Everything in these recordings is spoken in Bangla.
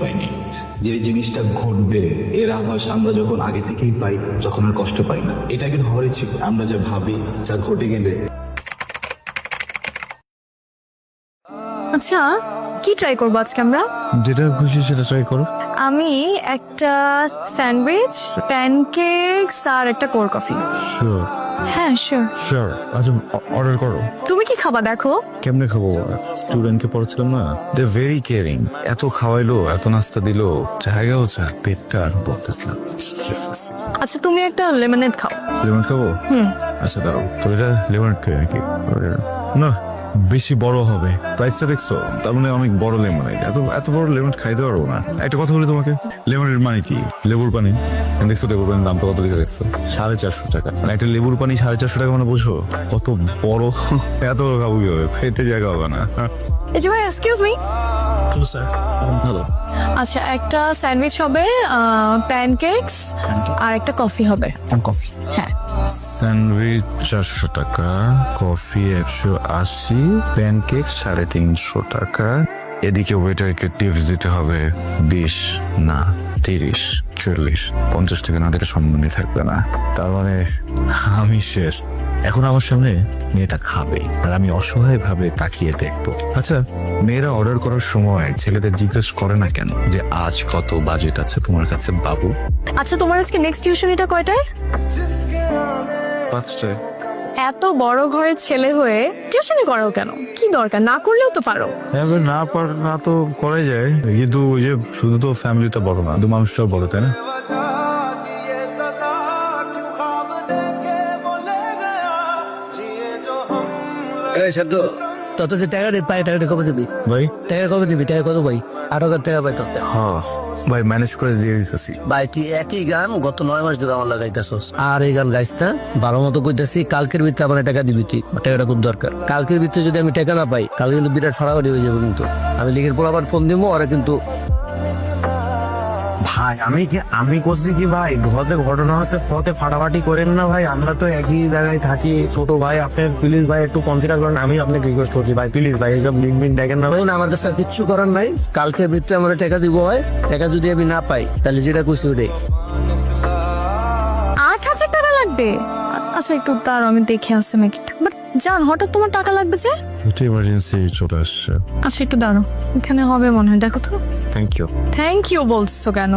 পাইনি। যে জিনিসটা ঘটবে এর আভাস আমরা যখন আগে থেকেই পাই তখন আর কষ্ট পাই না। এটা কিন্তু হওয়ারই ছিল আমরা যা ভাবি যা ঘটে গেলে। আচ্ছা কি ট্রাই করব আজকে আমরা? যেটা খুশি সেটা ট্রাই করো। আমি একটা স্যান্ডউইচ প্যানকেকস আর একটা কোল্ড কফি শিওর হ্যাঁ শিওর শিওর আচ্ছা অর্ডার করো। তুমি কি খাবা দেখো। কেমনে খাব? স্টুডেন্টকে পড়াচ্ছিলাম না। দে ভেরি কেয়ারিং এত খাওয়াইলো এত নাস্তা দিলো জায়গা হচ্ছে পেটটা আর পড়তেছিলাম আচ্ছা তুমি একটা লেমনেড খাও। লেমন খাব? হুম। আচ্ছা দাঁড়াও। তো এটা লেমন খাই নাকি? না বেশি বড় হবে। প্রাইসটা দেখছ? তার মানে অনেক বড় লেমন এত এত বড় লেমন খাইতে পারব না। একটা কথা বলি তোমাকে। লেমনের মানে কি? লেবুর পানি। দেখছ লেবুর পানির দামটা কত লিখে দেখছ সাড়ে চারশো টাকা। মানে একটা লেবুর পানি সাড়ে চারশো টাকা মানে বুঝো? কত বড়। এত বড় খাব কি হবে ফেটে জায়গা হবে না। এই যে ভাই এক্সকিউজ মি স্যার ভালো আচ্ছা একটা স্যান্ডউইচ হবে প্যানকেকস আর একটা কফি হবে। কফি হ্যাঁ। স্যান্ডউইচ চারশো টাকা কফি একশো আশি প্যানকেক সাড়ে তিনশো টাকা। এদিকে ওয়েটারকে টিপস দিতে হবে বিশ না। তিরিশ চল্লিশ পঞ্চাশ টাকা না দিলে সম্মানই থাকবে না। তার মানে আমি শেষ। এখন আমার সামনে মেয়েটা খাবে আর আমি অসহায় ভাবে তাকিয়ে দেখব। আচ্ছা মেয়েরা অর্ডার করার সময় ছেলেদের জিজ্ঞেস করে না কেন যে আজ কত বাজেট আছে তোমার কাছে বাবু? আচ্ছা তোমার আজকে নেক্সট টিউশন এটা কয়টায়? পাঁচটায়। এত বড় ঘরের ছেলে হয়ে টিউশনি করো কেন? কি দরকার? না করলেও তো পারো। হ্যাঁ, না পার না তো করাই যায়। কিন্তু ওই যে শুধু তো ফ্যামিলি তো বড় না দু মানুষটাও বড় তাই না? এই শব্দ তত যে টাকা দে পাই টাকাটা কবে দিবি? ভাই। টাকা কবে দিবি? টাকা কত ভাই? আট হাজার টাকা পাই তত হ্যাঁ ভাই ম্যানেজ করে দিয়ে দিতেছি। ভাই তুই একই গান গত নয় মাস ধরে আমার লাগাইতেছস। আর এই গান গাইস না ভালো মতো কইতেছি কালকের ভিতরে আমার টাকা দিবি তুই। টাকাটা খুব দরকার। কালকের ভিতরে যদি আমি টাকা না পাই কালকে কিন্তু বিরাট ফাড়াফাড়ি হয়ে যাব কিন্তু। আমি লিগের পর আবার ফোন দিবো আর কিন্তু ভাই আমি কি আমি করছি কি ভাই? ঘরে ঘটনা হচ্ছে ফতে ফাটাফাটি করেন না ভাই আমরা তো একই জায়গায় থাকি। ছোট ভাই আপনি প্লিজ ভাই একটু কনসিডার করেন আমি আপনাকে রিকোয়েস্ট করছি ভাই প্লিজ ভাই এইসব লিঙ্ক মিন দেখেন না ভাই। ভাই না আমার কাছে আর কিচ্ছু করার নাই। কালকের ভিতরে আমার টাকা দিব হয় টাকা যদি আমি না পাই তাহলে যেটা খুশি ওটাই। আট হাজার টাকা লাগবে। আচ্ছা একটু তার আমি দেখে আসছি নাকি বাট জান হঠাৎ তোমার টাকা লাগবে যে? একটু ইমার্জেন্সি চলে আসছে। আচ্ছা একটু দাঁড়ো এখানে হবে মনে হয় দেখো তো। থ্যাংক ইউ থ্যাংক ইউ বলছো কেন?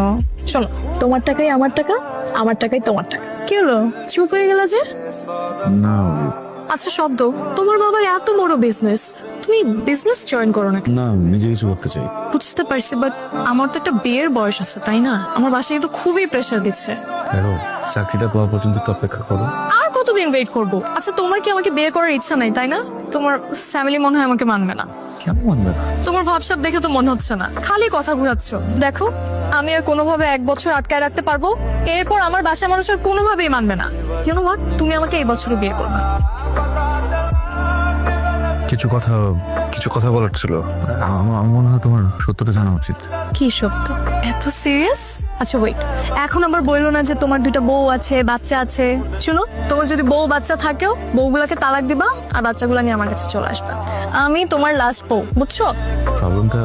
শোনো তোমার টাকাই আমার টাকা আমার টাকাই তোমার টাকা। কি হলো? চুপ হয়ে গেল যে? না। আচ্ছা শব্দ তোমার বাবার এত বড় বিজনেস তুমি বিজনেস জয়েন করো না না নিজে কিছু করতে চাই। বুঝতে পারছি বাট আমার তো একটা বিয়ের বয়স আছে তাই না? আমার বাসায় তো খুবই প্রেশার দিচ্ছে। দেখো চাকরিটা পাওয়া পর্যন্ত একটু অপেক্ষা করো। আর কতদিন ওয়েট করব? আচ্ছা তোমার কি আমাকে বিয়ে করার ইচ্ছা নাই তাই না? তোমার ফ্যামিলি মনে হয় আমাকে মানবে না। মানবে তোমার ভাবসাব দেখে তো মনে হচ্ছে না। খালি কথা ঘুরাচ্ছ। দেখো আমি আর কোনোভাবে এক বছর আটকায় রাখতে পারব এরপর আমার বাসার মানুষ আর কোনোভাবেই মানবে না। কেন ভাব তুমি আমাকে এই বছরই বিয়ে করবে। কিছু কথা কিছু কথা বলার ছিল। আমার মনে হয় তোমার সত্যটা জানা উচিত। কি সত্য? এত সিরিয়াস আচ্ছা ওয়েট এখন আবার বলল না যে তোমার দুটো বউ আছে, বাচ্চা আছে। শুনো, তোমার যদি বউ বাচ্চা থাকেও, বউগুলাকে তালাক দিবা আর বাচ্চাগুলো নিয়ে আমার কাছে চলে আসবে। আমি তোমার লাস্ট বউ, বুঝছ? প্রবলেমটা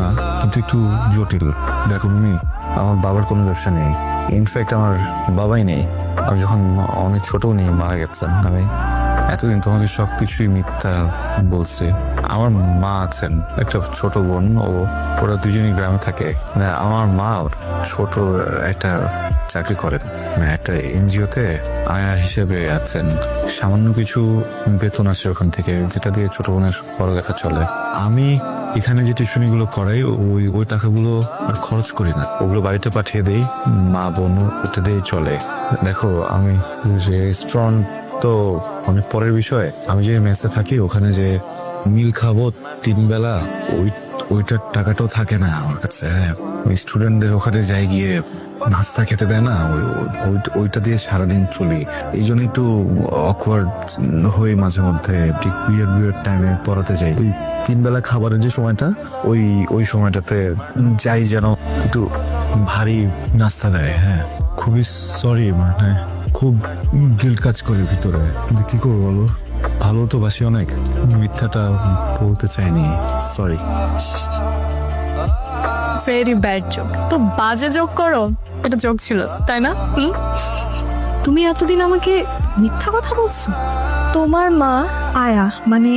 না, কিন্তু একটু জটিল। দেখো তুমি আমার বাবার কোনো ব্যবসা নেই। ইনফ্যাক্ট আমার বাবাই নেই। আমি যখন অনেক ছোট নেই, মারা গেছেন। আমি এতদিন তোমাকে সব কিছুই মিথ্যা বলছি। আমার মা আছেন, একটা ছোট বোন, ও, ওরা দুজনেই গ্রামে থাকে। আমার মা ছোট একটা চাকরি করেন। মানে একটা এনজিওতে আয়া হিসেবে আছেন। সামান্য কিছু বেতন আছে ওখান থেকে, যেটা দিয়ে ছোট বোনের পড়ালেখা চলে। আমি এখানে যে টিউশনিগুলো করাই, ওই ওই টাকাগুলো আর খরচ করি না। ওগুলো বাড়িতে পাঠিয়ে দেই, মা বোন ওটা দিয়ে চলে। দেখো, আমি যে রেস্টুরেন্ট তো অনেক পরের বিষয়, আমি যে মেসে থাকি, ওখানে যে মিল খাব তিন বেলা, ওই, ওইটার টাকাটাও থাকে না আমার কাছে হ্যাঁ। ওই স্টুডেন্টদের ওখানে যাই গিয়ে নাস্তা খেতে দেয় না, ওই, ওই- ওইটা দিয়ে সারাদিন চলি। এই জন্য একটু অকওয়ার্ড হয়ে মাঝে মধ্যে, ঠিক বিয়ের বিয়ের টাইমে পড়াতে যাই। ওই তিন বেলা খাবারের যে সময়টা, ওই ওই সময়টাতে যাই যেন একটু ভারী নাস্তা দেয় হ্যাঁ। খুবই সরি মানে খুব গিল্ট কাজ করে ভিতরে। কিন্তু কি করব বলো? ভালো তো বাসি অনেক। মিথ্যাটা বলতে চাইনি। সরি ভেরি ব্যাড জোক তো বাজে জোক করো। এটা জোক ছিল, তাই না? তুমি এতদিন আমাকে মিথ্যা কথা বলছো? তোমার মা আয়া মানে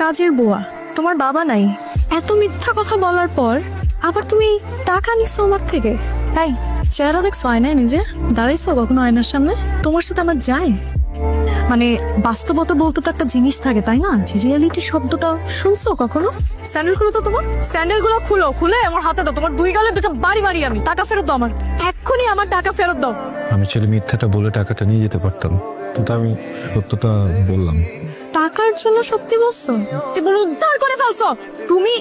কাজের বুয়া, তোমার বাবা নাই। এত মিথ্যা কথা বলার পর আবার তুমি টাকা নিচ্ছো আমার থেকে। তাই? চেহারা দেখছ আয়নায় নিজে? দাঁড়াইছো কখনো আয়নার সামনে? তোমার সাথে আমার যায় মানে বাস্তবতা বলতে তো একটা জিনিস থাকে তাই না? যে রিয়ালিটি শব্দটা শুনছো কখনো? স্যান্ডেল খুলো তো তোমার? স্যান্ডেলগুলো খুলো খুলে আমার হাতে দাও। তোমার দুই গালে দুটো বাড়ি বাড়ি আমি। টাকা ফেরত দাও আমার। এক্ষুনি আমার টাকা ফেরত দাও। আমি ছেলে মিথ্যাটা বলে টাকাটা নিয়ে যেতে পারতাম কিন্তু আমি সত্যটা বললাম। টাকার জন্য সত্যি বলছো? এবার উদ্ধার করে ফেলছো। তুমি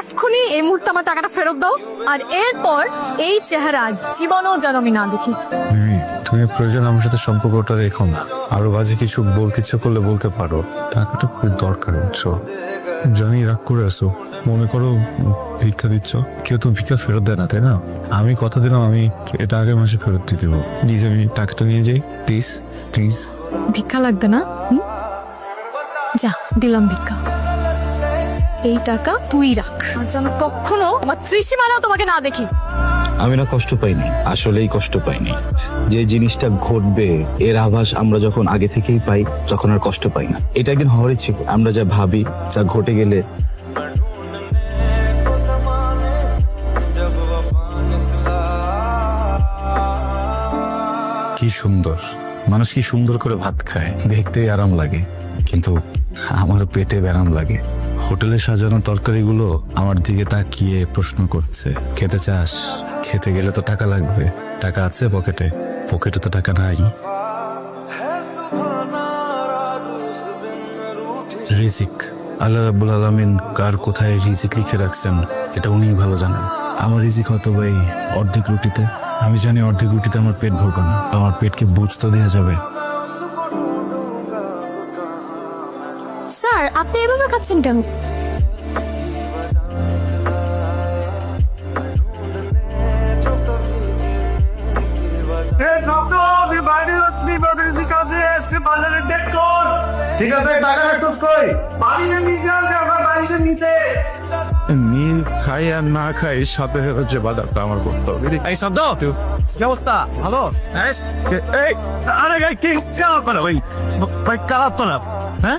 এক্ষুনি এই মুহূর্তে আমার টাকাটা ফেরত দাও আর এরপর এই চেহারা জীবনও যেন আমি না দেখি। তুমি প্রয়োজন আমার সাথে সম্পর্কটা রেখো না। আরও বাজে কিছু বলতে ইচ্ছে করলে বলতে পারো। টাকাটা খুব দরকার বুঝছ? জানি রাগ করে আসো মনে করো ভিক্ষা দিচ্ছ। কেউ তো ভিক্ষা ফেরত দেয় না তাই না? আমি কথা দিলাম আমি এটা আগের মাসে ফেরত দিয়ে দেবো। প্লিজ আমি টাকাটা নিয়ে যাই। Please please. ভিক্ষা লাগবে না? যা দিলাম ভিক্ষা। এই টাকা তুই রাখ। আমার যেন কখনো আমার ত্রিসীমানাও তোমাকে না দেখি। আমি না কষ্ট পাইনি আসলেই কষ্ট পাইনি। যে জিনিসটা ঘটবে এর আভাস আমরা যখন আগে থেকেই পাই তখন আর কষ্ট পাই না। এটা একদিন হওয়ারই ছিল আমরা যা ভাবি তা ঘটে গেলে কি সুন্দর। মানুষ কি সুন্দর করে ভাত খায়। দেখতে আরাম লাগে কিন্তু আমার পেটে ব্যারাম লাগে। হোটেলে সাজানো তরকারিগুলো আমার দিকে তাকিয়ে প্রশ্ন করছে। খেতে চাস? খেতে গেলে তো টাকা লাগবে। টাকা আছে পকেটে? পকেটে তো টাকা নাই। রিজিক। আল্লাহ রাবুল আলমিন কার কোথায় রিজিক লিখে রাখছেন, এটা উনিই ভালো জানেন। আমার রিজিক হতো ভাই অর্ধেক রুটিতে। আমি জানি অর্ধেক রুটিতে আমার পেট ভরবে না। আমার পেটকে বুঝতে দেওয়া যাবে। আজকে বাজারে ডেট কর। ঠিক আছে টাকা রাখছিস কই? বাড়ির নিচে আছে আমার বাড়ির নিচে। নীল খাই আর না খাই সাথে হচ্ছে বাজারটা আমার করতে হবে এই শব্দ! তুই কি অবস্থা? ভালো? এই আরে গাই কি কেন করো? ভাই ভাই কারাত তো না। হ্যাঁ?